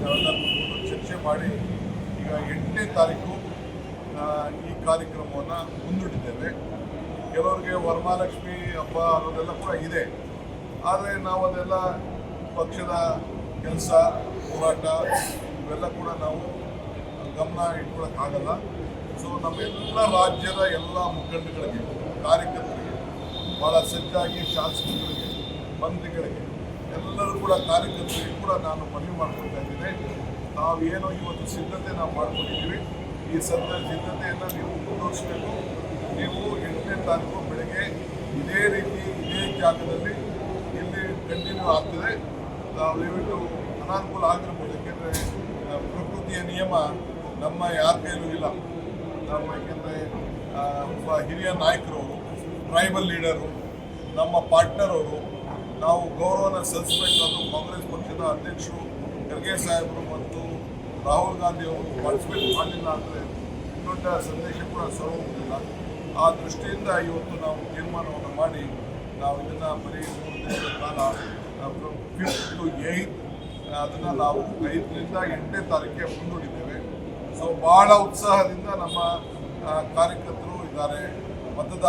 ನಾವೆಲ್ಲ ಚರ್ಚೆ ಮಾಡಿ ಈಗ ಎಂಟನೇ ತಾರೀಕು ಈ ಕಾರ್ಯಕ್ರಮವನ್ನು ಮುಂದೂಡಿದ್ದೇವೆ. ಕೆಲವರಿಗೆ ವರಮಹಾಲಕ್ಷ್ಮಿ ಹಬ್ಬ ಅನ್ನೋದೆಲ್ಲ ಕೂಡ ಇದೆ. ಆದರೆ ನಾವು ಅದೆಲ್ಲ ಪಕ್ಷದ ಕೆಲಸ, ಹೋರಾಟ, ಇವೆಲ್ಲ ಕೂಡ ನಾವು ಗಮನ ಇಟ್ಕೊಳಕ್ಕಾಗಲ್ಲ. ಸೊ ನಮ್ಮೆಲ್ಲ ರಾಜ್ಯದ ಎಲ್ಲ ಮುಖಂಡಗಳಿಗೆ, ಕಾರ್ಯಕರ್ತರಿಗೆ ಭಾಳ ಸಜ್ಜಾಗಿ ಶಾಸಕರಿಗೆ ಮಂತ್ರಿಗಳಿಗೆ ಎಲ್ಲರೂ ಕೂಡ ಕಾರ್ಯಕರ್ತರಿಗೆ ಕೂಡ ನಾನು ಮನವಿ ಮಾಡ್ಕೊಳ್ತಾ ಇದ್ದೇನೆ. ನಾವೇನು ಇವತ್ತು ಸಿದ್ಧತೆ ನಾವು ಮಾಡ್ಕೊಂಡಿದ್ದೀವಿ. ಈ ಸದ್ಯ ಸಿದ್ಧತೆಯನ್ನು ನೀವು ಮುಂದುವರಿಸಬೇಕು. ನೀವು ಎಂಟನೇ ತಾರೀಕು ಬೆಳಗ್ಗೆ ಇದೇ ರೀತಿ ಇದೇ ಜಾಗದಲ್ಲಿ ಇಲ್ಲಿ ಕಂಟಿನ್ಯೂ ಆಗ್ತದೆ. ನಾವು ದಯವಿಟ್ಟು ಅನಾನುಕೂಲ ಆಗಿರ್ಬೋದು. ಯಾಕೆಂದರೆ ಪ್ರಕೃತಿಯ ನಿಯಮ ನಮ್ಮ ಯಾರ ಕೈಲೂ ಇಲ್ಲ. ನಮ್ಮ ಯಾಕೆಂದರೆ ಒಬ್ಬ ಹಿರಿಯ ನಾಯಕರವರು ಟ್ರೈಬಲ್ ಲೀಡರು ನಮ್ಮ ಪಾರ್ಟ್ನರ್ ಅವರು ನಾವು ಗೌರವನ ಸಲ್ಲಿಸಬೇಕಾದ್ರು ಕಾಂಗ್ರೆಸ್ ಪಕ್ಷದ ಅಧ್ಯಕ್ಷರು ಖರ್ಗೆ ಸಾಹೇಬರು ಮತ್ತು ರಾಹುಲ್ ಗಾಂಧಿ ಅವರು ಪಾರ್ಟಿಸಿಪೇಟ್ ಮಾಡಲಿಲ್ಲ ಅಂದರೆ ದೊಡ್ಡ ಸಂದೇಶ ಕೂಡ ಸರೋಗುವುದಿಲ್ಲ ಆ ದೃಷ್ಟಿಯಿಂದ ಇವತ್ತು ನಾವು ತೀರ್ಮಾನವನ್ನು ಮಾಡಿ ನಾವು ಇದನ್ನು ಬರೀ ಮೂರು ದಿನಗಳ ಕಾಲ ಫಿಫ್ತ್ ಟು ಏಯ್ತ್ ಅದನ್ನು ನಾವು ಐದರಿಂದ ಎಂಟನೇ ತಾರೀಕಿಗೆ ಮುಂದೂಡಿದ್ದೇವೆ. ಸೊ ಭಾಳ ಉತ್ಸಾಹದಿಂದ ನಮ್ಮ ಕಾರ್ಯಕರ್ತರು ಇದ್ದಾರೆ. ಮತದಾರ